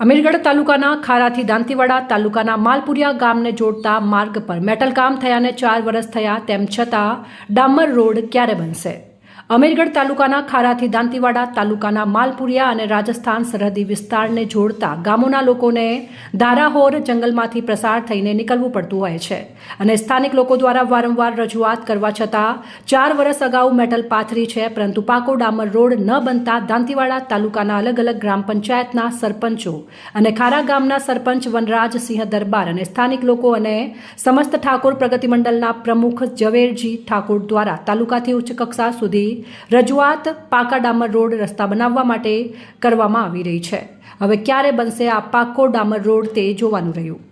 અમીરગઢ તાલુકાના ખારાથી દાંતીવાડા તાલુકાના માલપુરિયા ગામને જોડતા માર્ગ પર મેટલ કામ થયાને ચાર વર્ષ થયા, તેમ છતાં ડામર રોડ ક્યારે બનશે? અમીરગઢ તાલુકાના ખારાથી દાંતીવાડા તાલુકાના માલપુરિયા અને રાજસ્થાન સરહદી વિસ્તારને જોડતા ગામોના લોકોને ધારાહોર જંગલમાંથી પ્રસાર થઈને નીકળવું પડતું હોય છે અને સ્થાનિક લોકો દ્વારા વારંવાર રજૂઆત કરવા છતાં ચાર વર્ષ અગાઉ મેટલ પાથરી છે, પરંતુ પાકો ડામર રોડ ન બનતા દાંતીવાડા તાલુકાના અલગ અલગ ગ્રામ પંચાયતના સરપંચો અને ખારા ગામના સરપંચ વનરાજસિંહ દરબાર અને સ્થાનિક લોકો અને સમસ્ત ઠાકોર પ્રગતિ મંડળના પ્રમુખ ઝવેરજી ઠાકોર દ્વારા તાલુકાથી ઉચ્ચ કક્ષા સુધી રજૂઆત પાકા ડામર રોડ રસ્તા બનાવવા માટે કરવામાં આવી રહી છે. હવે ક્યારે બનશે આ પાકો ડામર રોડ તે જોવાનું રહ્યું.